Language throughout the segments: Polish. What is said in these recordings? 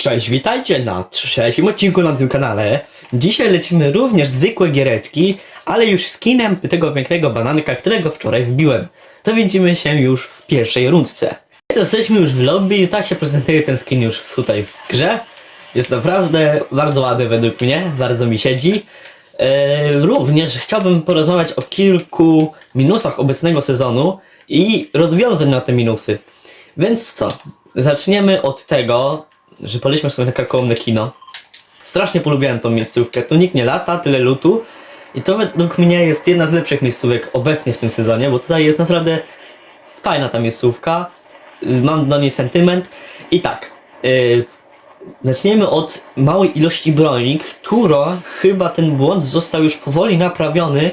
Cześć, witajcie na trzecim odcinku na tym kanale. Dzisiaj lecimy również zwykłe giereczki, ale już skinem tego pięknego bananka, którego wczoraj wbiłem. To widzimy się już w pierwszej rundce. Jesteśmy już w lobby i tak się prezentuje ten skin już tutaj w grze. Jest naprawdę bardzo ładny według mnie, bardzo mi siedzi. E, również chciałbym porozmawiać o kilku minusach obecnego sezonu i rozwiązań na te minusy. Więc co? Zaczniemy od tego, że poliliśmy sobie na karkołomne kino. Strasznie polubiłem tą miejscówkę. Tu nikt nie lata, tyle lutu. I to według mnie jest jedna z lepszych miejscówek obecnie w tym sezonie, bo tutaj jest naprawdę fajna ta miejscówka. Mam do niej sentyment. I tak, yy, zaczniemy od małej ilości broni, która chyba ten błąd został już powoli naprawiony,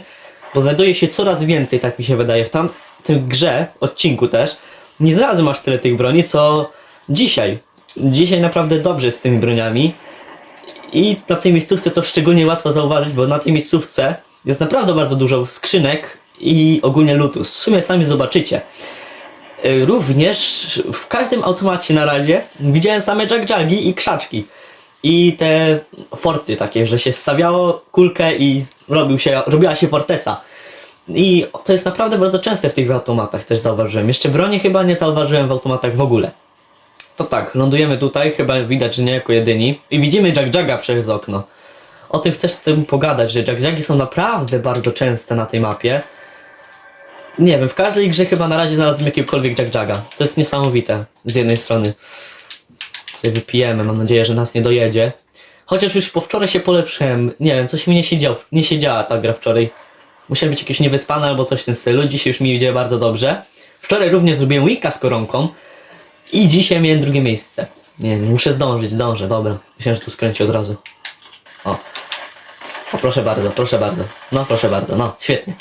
bo znajduje się coraz więcej, tak mi się wydaje, w tam tym grze, odcinku też. Nie znalazłem aż tyle tych broni, co dzisiaj. Dzisiaj naprawdę dobrze z tymi broniami. I na tej miejscówce to szczególnie łatwo zauważyć, bo na tej miejscówce jest naprawdę bardzo dużo skrzynek i ogólnie lutu. W sumie sami zobaczycie. Y, Również w każdym automacie na razie widziałem same jack-jagi i krzaczki. I te forty takie, że się stawiało kulkę i robił się, robiła się forteca. I to jest naprawdę bardzo częste w tych automatach też zauważyłem. Jeszcze broni chyba nie zauważyłem w automatach w ogóle. To tak, lądujemy tutaj, chyba widać, że nie jako jedyni. I widzimy Jack Jaga przez okno. O tym też chcę pogadać, że Jack Jagi są naprawdę bardzo częste na tej mapie. Nie wiem, w każdej grze chyba na razie znalazłem jakiegokolwiek Jack Jaga. To jest niesamowite z jednej strony. Sobie wypijemy, mam nadzieję, że nas nie dojedzie. Chociaż już po wczoraj się polepszyłem. Nie wiem, coś mi nie siedział, nie siedziała ta gra wczoraj. Musiałem być jakiś niewyspany albo coś w tym stylu. Dzisiaj już mi idzie bardzo dobrze. Wczoraj również zrobiłem wika z koronką. I dzisiaj miałem drugie miejsce. Nie, muszę zdążyć, zdążę, dobra. Myślałem, że tu skręci od razu. O. O, proszę bardzo, proszę bardzo. No, proszę bardzo, no, świetnie.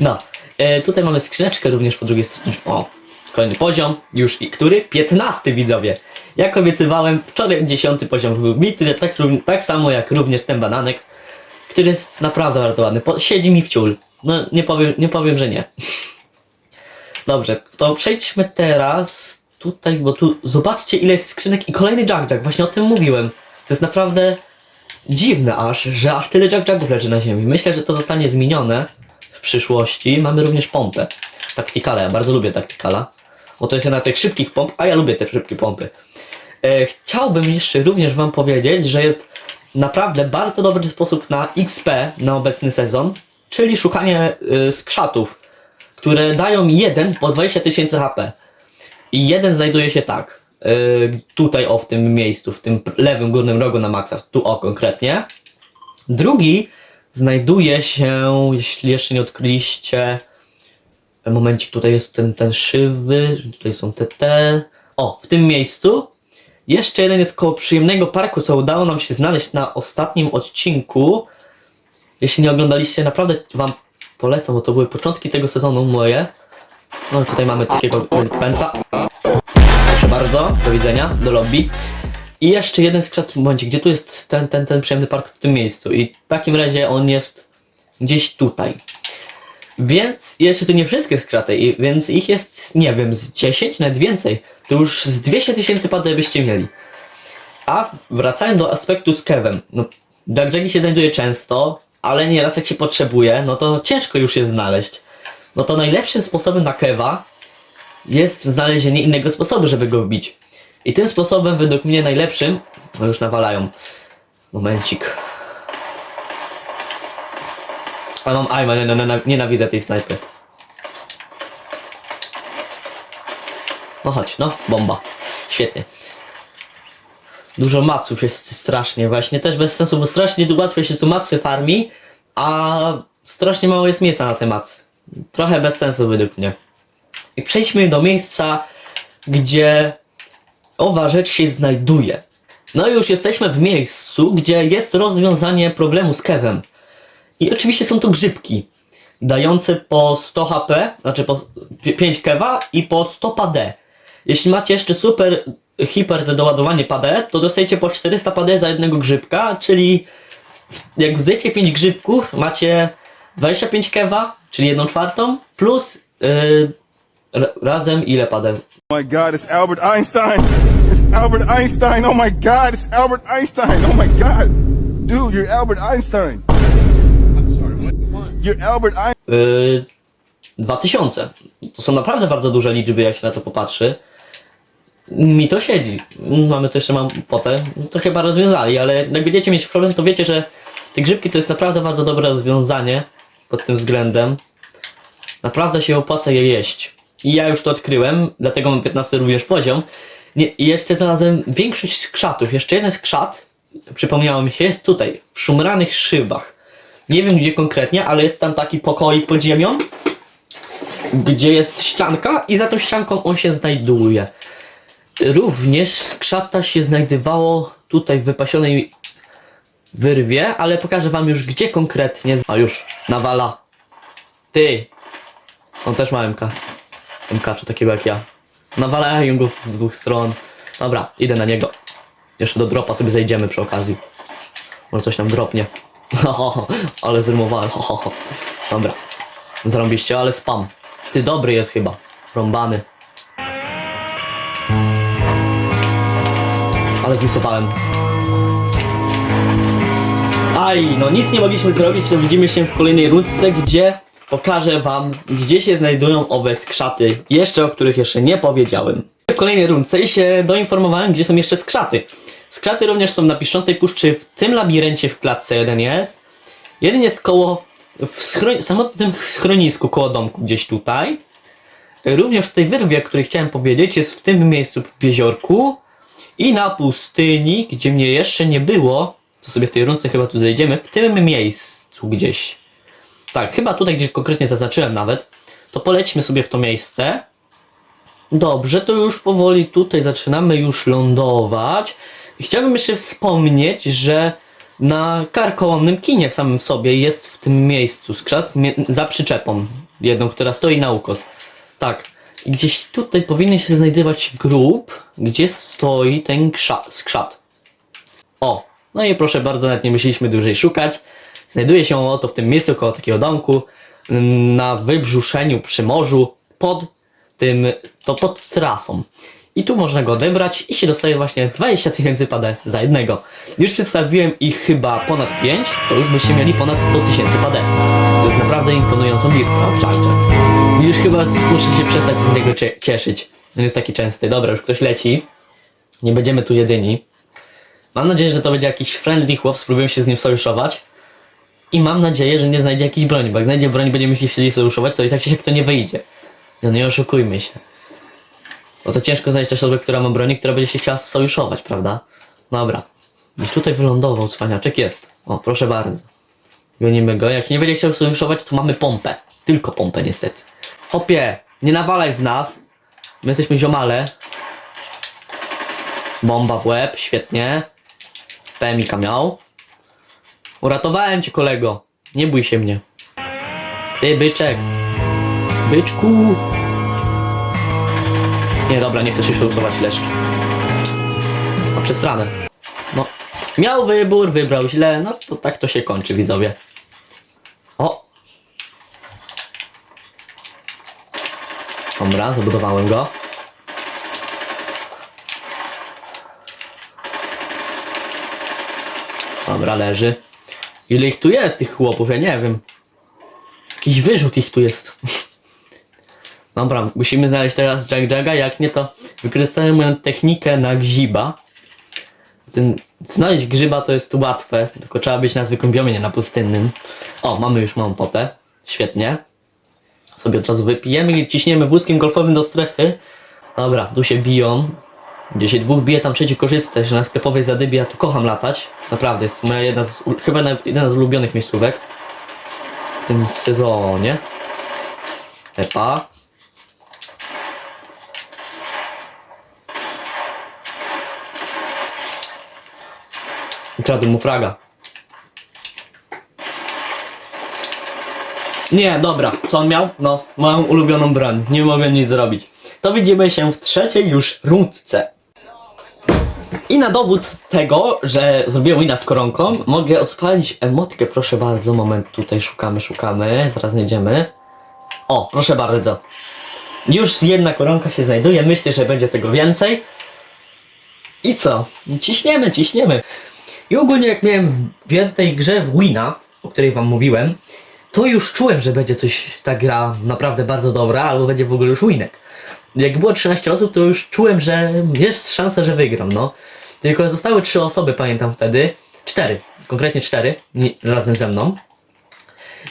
No, e, tutaj mamy skrzyneczkę również po drugiej stronie. O, kolejny poziom, już i który? 15 widzowie. Jak obiecywałem, wczoraj 10 poziom był bity, tak, tak samo jak również ten bananek, który jest naprawdę bardzo ładny. Po, siedzi mi w ciul. No, nie powiem, nie powiem, że nie. Dobrze, to przejdźmy teraz tutaj, bo tu zobaczcie ile jest skrzynek i kolejny Jack Jack, właśnie o tym mówiłem. To jest naprawdę dziwne aż, że aż tyle Jack Jacków leży na ziemi. Myślę, że to zostanie zmienione w przyszłości. Mamy również pompę. Taktikala, ja bardzo lubię taktikala, bo to jest jedna z tych szybkich pomp, a ja lubię te szybkie pompy. E, chciałbym jeszcze również wam powiedzieć, że jest naprawdę bardzo dobry sposób na XP na obecny sezon, czyli szukanie y, skrzatów, które dają jeden po 20 tysięcy HP. I jeden znajduje się tak. y, tutaj o w tym miejscu, w tym lewym górnym rogu na maksa, tu o konkretnie. Drugi znajduje się, jeśli jeszcze nie odkryliście, momencik, tutaj jest ten, ten szywy, tutaj są te te. O, w tym miejscu. Jeszcze jeden jest koło przyjemnego parku, co udało nam się znaleźć na ostatnim odcinku. Jeśli nie oglądaliście, naprawdę wam polecam, bo to były początki tego sezonu moje. No tutaj mamy takiego delikwenta. Proszę bardzo, do widzenia, do lobby. I jeszcze jeden skrzat w momencie, gdzie tu jest ten, ten, ten przyjemny park w tym miejscu. I w takim razie on jest gdzieś tutaj. Więc jeszcze tu nie wszystkie skraty, więc ich jest, nie wiem, z 10, nawet więcej. To już z 200 tysięcy padek byście mieli. A wracając do aspektu z Kevem, no Darjagi się znajduje często, ale nieraz jak się potrzebuje, no to ciężko już je znaleźć. No to najlepszym sposobem na Keva jest znalezienie innego sposobu, żeby go wbić. I tym sposobem, według mnie najlepszym, no już nawalają. Momencik. Ale mam aima, nie, nie, nie, nienawidzę tej snajpy. No chodź, no, bomba. Świetnie. Dużo maców jest strasznie, właśnie też bez sensu, bo strasznie łatwo się tu macy farmi, a strasznie mało jest miejsca na te macy. Trochę bez sensu według mnie. I przejdźmy do miejsca, gdzie owa rzecz się znajduje. No i już jesteśmy w miejscu, gdzie jest rozwiązanie problemu z Kevem. I oczywiście są to grzybki, dające po 100 HP, znaczy po 5 kewa i po 100 PAD. Jeśli macie jeszcze super hiper doładowanie PAD, to dostajecie po 400 PAD za jednego grzybka, czyli jak wzyjecie 5 grzybków, macie 25 kewa, czyli 1 czwartą, plus yy, ra- razem ile PAD? my God, it's Albert Einstein. It's Albert Einstein. Oh my God, it's Albert Einstein. Oh my God. Dude, you're Albert Einstein. You're Albert Einstein. Yy, 2000. To są naprawdę bardzo duże liczby, jak się na to popatrzy. Mi to siedzi. Mamy to jeszcze mam potę. To chyba rozwiązali, ale jak będziecie mieć problem, to wiecie, że te grzybki to jest naprawdę bardzo dobre rozwiązanie pod tym względem. Naprawdę się opłaca je jeść. I ja już to odkryłem, dlatego mam 15 również poziom. Nie, I jeszcze znalazłem większość skrzatów. Jeszcze jeden skrzat, przypomniało mi się, jest tutaj, w szumranych szybach. Nie wiem gdzie konkretnie, ale jest tam taki pokoik pod ziemią, gdzie jest ścianka i za tą ścianką on się znajduje. Również skrzata się znajdowało tutaj w wypasionej wyrwie, ale pokażę wam już gdzie konkretnie. A już, nawala. Ty! On też ma MK. MK czy takiego jak ja. Nawalają go z dwóch stron. Dobra, idę na niego. Jeszcze do dropa sobie zejdziemy przy okazji. Może coś nam dropnie. Ale zrymowałem. Dobra. Zarąbiście, ale spam. Ty dobry jest chyba. Rąbany. Ale zmisowałem. Aj, no nic nie mogliśmy zrobić, to widzimy się w kolejnej rundce, gdzie pokażę wam, gdzie się znajdują owe skrzaty, jeszcze o których jeszcze nie powiedziałem. W kolejnej rundce się doinformowałem, gdzie są jeszcze skrzaty. Skrzaty również są na piszącej puszczy, w tym labiryncie w klatce jeden jest. Jeden jest koło, w schron- samotnym schronisku koło domku, gdzieś tutaj. Również w tej wyrwie, o której chciałem powiedzieć, jest w tym miejscu w jeziorku. I na pustyni, gdzie mnie jeszcze nie było, to sobie w tej rundce chyba tu zejdziemy, w tym miejscu gdzieś. Tak, chyba tutaj, gdzie konkretnie zaznaczyłem nawet, to polećmy sobie w to miejsce. Dobrze, to już powoli tutaj zaczynamy już lądować. Chciałbym jeszcze wspomnieć, że na karkołomnym kinie w samym sobie jest w tym miejscu skrzat za przyczepą jedną, która stoi na ukos. Tak. I gdzieś tutaj powinien się znajdować grób, gdzie stoi ten krza- skrzat. O, no i proszę bardzo, nawet nie musieliśmy dłużej szukać. Znajduje się oto w tym miejscu koło takiego domku na wybrzuszeniu przy morzu pod tym, to pod trasą. I tu można go odebrać i się dostaje właśnie 20 tysięcy padę za jednego. Już przedstawiłem ich chyba ponad 5, to już byście mieli ponad 100 tysięcy padę. To jest naprawdę imponującą liczbą. O, czarczek. Już chyba muszę się przestać z niego cie- cieszyć. On jest taki częsty. Dobra, już ktoś leci. Nie będziemy tu jedyni. Mam nadzieję, że to będzie jakiś friendly chłop, spróbuję się z nim sojuszować. I mam nadzieję, że nie znajdzie jakiejś broni, bo jak znajdzie broń, będziemy chcieli sojuszować, to i tak się to nie wyjdzie. No nie oszukujmy się. Bo to ciężko znaleźć osobę, która ma broni, która będzie się chciała sojuszować, prawda? Dobra. Gdzieś tutaj wylądował cwaniaczek, jest. O, proszę bardzo. Gonimy go. Jak nie będzie chciał sojuszować, to mamy pompę. Tylko pompę niestety. Hopie, nie nawalaj w nas. My jesteśmy ziomale. Bomba w łeb, świetnie. PMika miał. Uratowałem cię, kolego. Nie bój się mnie. Ty, byczek. Byczku. Nie, dobra, nie chcę się usuwać leszcz. A przez ranę. No. Miał wybór, wybrał źle. No to tak to się kończy, widzowie. O. Dobra, zabudowałem go. Dobra, leży. Ile ich tu jest, tych chłopów? Ja nie wiem. Jakiś wyrzut ich tu jest. Dobra, musimy znaleźć teraz Jack Jagga, jak nie to wykorzystałem moją technikę na grzyba. Ten, znaleźć grzyba to jest łatwe, tylko trzeba być na zwykłym biomie, na pustynnym. O, mamy już małą potę. Świetnie. Sobie od razu wypijemy i ciśniemy wózkiem golfowym do strefy. Dobra, tu się biją. Gdzie się dwóch bije, tam trzeci korzysta, że na sklepowej zadybie, ja tu kocham latać. Naprawdę, jest moja jedna z, chyba na- jedna z ulubionych miejscówek w tym sezonie. Epa. Ukradłem mu fraga. Nie, dobra, co on miał? No, moją ulubioną broń. Nie mogłem nic zrobić. To widzimy się w trzeciej już rundce. I na dowód tego, że zrobiłem wina z koronką, mogę odpalić emotkę, proszę bardzo. Moment, tutaj szukamy, szukamy, zaraz znajdziemy. O, proszę bardzo. Już jedna koronka się znajduje, myślę, że będzie tego więcej. I co? Ciśniemy, ciśniemy. I ogólnie jak miałem w tej grze w Wina, o której wam mówiłem, to już czułem, że będzie coś, ta gra naprawdę bardzo dobra, albo będzie w ogóle już winek. Jak było 13 osób, to już czułem, że jest szansa, że wygram, no. Tylko zostały 3 osoby, pamiętam wtedy. 4, konkretnie 4, nie- razem ze mną.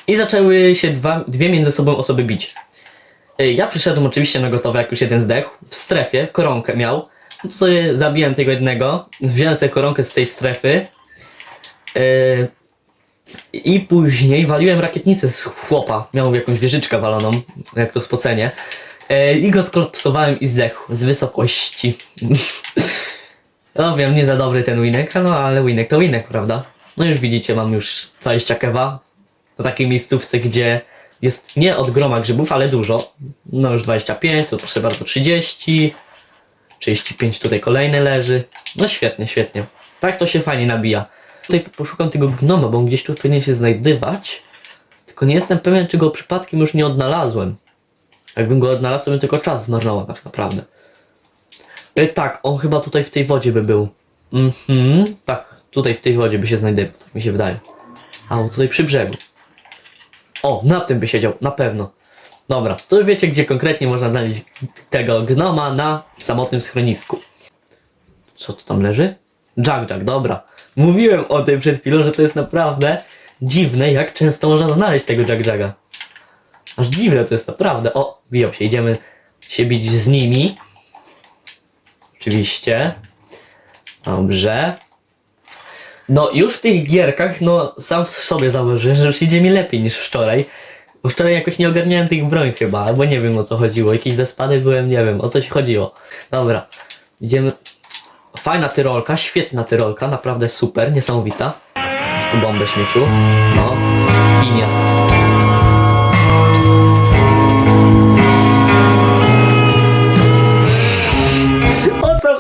I zaczęły się dwa, dwie między sobą osoby bić. Ja przyszedłem oczywiście na gotowe, jak już jeden zdechł, w strefie, koronkę miał. No to sobie zabiłem tego jednego, wziąłem sobie koronkę z tej strefy. Yy, I później waliłem rakietnicę z chłopa. Miał jakąś wieżyczkę waloną, jak to spocenie. Yy, I go skolapsowałem i zdechł z wysokości. no wiem, nie za dobry ten winek, no ale winek to winek, prawda? No już widzicie, mam już 20 kewa. Na takiej miejscówce, gdzie jest nie od groma grzybów, ale dużo. No już 25, tu proszę bardzo 30. 35 tutaj kolejny leży. No świetnie, świetnie. Tak to się fajnie nabija. Tutaj poszukam tego gnoma, bo on gdzieś tu powinien się znajdywać. Tylko nie jestem pewien, czy go przypadkiem już nie odnalazłem. Jakbym go odnalazł, to bym tylko czas zmarnował tak naprawdę. E, tak, on chyba tutaj w tej wodzie by był. Mhm, tak, tutaj w tej wodzie by się znajdował, tak mi się wydaje. A, on tutaj przy brzegu. O, na tym by siedział, na pewno. Dobra, to już wiecie, gdzie konkretnie można znaleźć tego gnoma na samotnym schronisku. Co tu tam leży? Jack Jack, dobra. Mówiłem o tym przed chwilą, że to jest naprawdę dziwne, jak często można znaleźć tego Jack Jacka. Aż dziwne to jest naprawdę. O, biją się, idziemy się bić z nimi. Oczywiście. Dobrze. No już w tych gierkach, no sam w sobie zauważyłem, że już idzie mi lepiej niż wczoraj. Bo wczoraj jakoś nie ogarniałem tych broń chyba, albo nie wiem o co chodziło. Jakieś zespady byłem, nie wiem, o coś chodziło. Dobra, idziemy. Fajna tyrolka, świetna tyrolka, naprawdę super, niesamowita. Tu bombę śmieciu. No, kinie.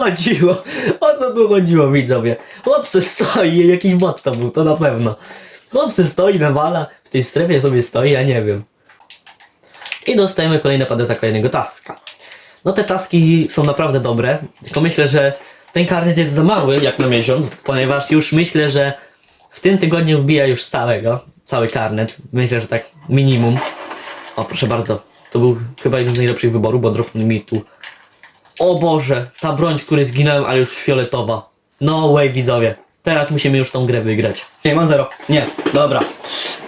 Chodziło? O co tu chodziło, widzowie? Chłop stoi, jakiś bot to był, to na pewno. Chłop stoi, nawala, w tej strefie sobie stoi, ja nie wiem. I dostajemy kolejne padę za kolejnego taska. No te taski są naprawdę dobre, tylko myślę, że ten karnet jest za mały jak na miesiąc, ponieważ już myślę, że w tym tygodniu wbija już całego, cały karnet. Myślę, że tak minimum. O, proszę bardzo. To był chyba jeden z najlepszych wyborów, bo dropnął mi tu. O Boże, ta broń, w której zginąłem, ale już fioletowa. No way, widzowie. Teraz musimy już tą grę wygrać. Nie, mam zero. Nie, dobra.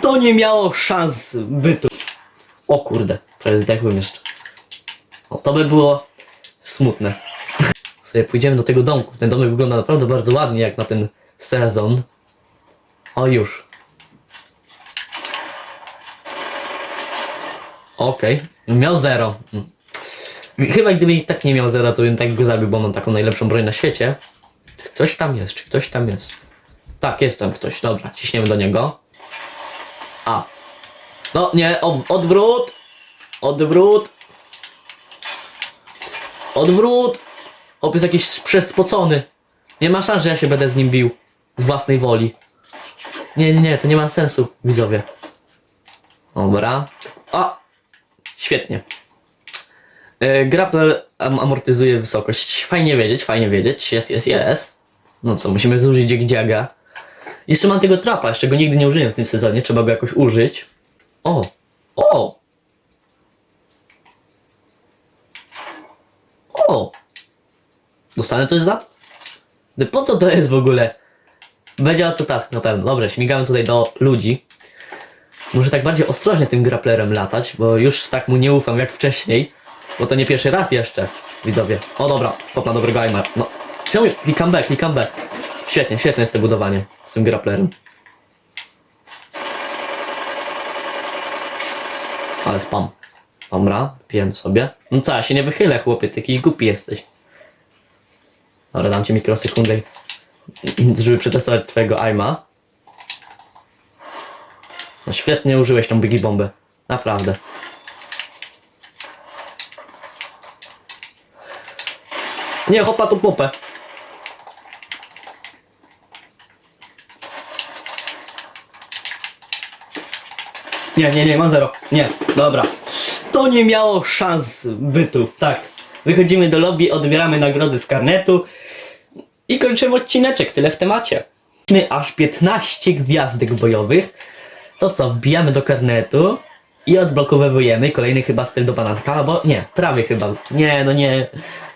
To nie miało szans bytu. O kurde, to jest zdechłym jeszcze. O, to by było smutne. Sobie pójdziemy do tego domku. Ten domek wygląda naprawdę bardzo ładnie, jak na ten sezon. O, już. Okej, miał zero. Chyba gdyby i tak nie miał zera, to bym tak go zabił, bo mam taką najlepszą broń na świecie. Czy ktoś tam jest? Czy ktoś tam jest? Tak, jest tam ktoś. Dobra, ciśniemy do niego. A. No nie, odwrót! Odwrót! Odwrót! Chłop jest jakiś przespocony. Nie ma szans, że ja się będę z nim bił. Z własnej woli. Nie, nie, nie, to nie ma sensu, widzowie. Dobra. A! Świetnie. E, Grapple am amortyzuje wysokość. Fajnie wiedzieć, fajnie wiedzieć. Jest, jest, jest. No co, musimy zużyć Jagdziaga. Jeszcze mam tego trapa, jeszcze go nigdy nie użyłem w tym sezonie. Trzeba go jakoś użyć. O! O! O! Dostanę coś za to? No Po co to jest w ogóle? Będzie to task na pewno. Dobrze, śmigamy tutaj do ludzi. Muszę tak bardziej ostrożnie tym grapplerem latać, bo już tak mu nie ufam jak wcześniej. Bo to nie pierwszy raz jeszcze, widzowie. O dobra, pop na dobrego aima. No, czemu? Klikam B, klikam B. Świetnie, świetne jest to budowanie z tym grapplerem. Ale spam. Dobra, pijem sobie. No co, ja się nie wychylę, chłopie, ty jakiś głupi jesteś. Dobra, dam ci mikrosekundę, żeby przetestować twojego aima. No świetnie użyłeś tą biggie bombę. Naprawdę. Nie, chopa tu popę. Nie, nie, nie, mam zero. Nie, dobra. To nie miało szans bytu. Tak. Wychodzimy do lobby, odbieramy nagrody z karnetu. I kończymy odcineczek, tyle w temacie. Mamy aż 15 gwiazdek bojowych. To co, wbijamy do karnetu i odblokowujemy kolejny chyba styl do bananka, albo nie, prawie chyba. Nie, no nie.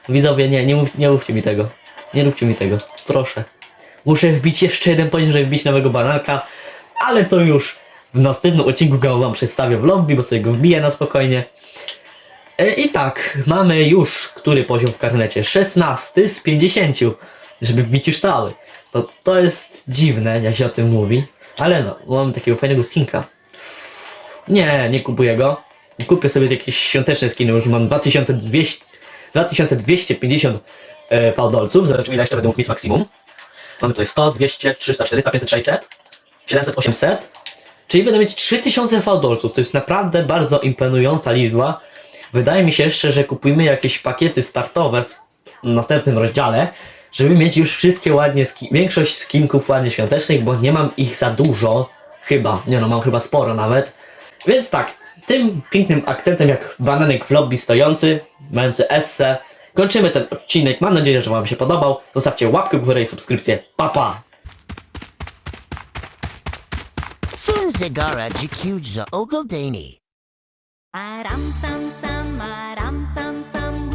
Widzowie, nie, nie, mów, nie mówcie mi tego. Nie róbcie mi tego, proszę. Muszę wbić jeszcze jeden poziom, żeby wbić nowego bananka, ale to już w następnym odcinku go wam przedstawię w lobby, bo sobie go wbiję na spokojnie. E, I tak, mamy już który poziom w karnecie? 16 z 50, żeby wbić już cały. To, to jest dziwne, jak się o tym mówi, ale no, mam takiego fajnego skinka. Nie, nie kupuję go. Kupię sobie jakieś świąteczne skiny, już mam 2200, 2250 e, fałdolców, zobaczymy ile jeszcze będę mógł mieć maksimum. Mamy tutaj 100, 200, 300, 400, 500, 600, 700, 800. Czyli będę mieć 3000 fałdolców, to jest naprawdę bardzo imponująca liczba. Wydaje mi się jeszcze, że kupujmy jakieś pakiety startowe w następnym rozdziale, żeby mieć już wszystkie ładnie, ski- większość skinków ładnie świątecznych, bo nie mam ich za dużo. Chyba, nie no, mam chyba sporo nawet. Więc tak, tym pięknym akcentem jak bananek w lobby stojący, mający esse, kończymy ten odcinek. Mam nadzieję, że Wam się podobał. Zostawcie łapkę w górę i subskrypcję. Pa pa! Funzigara. Aram sam sam, aram sam sam,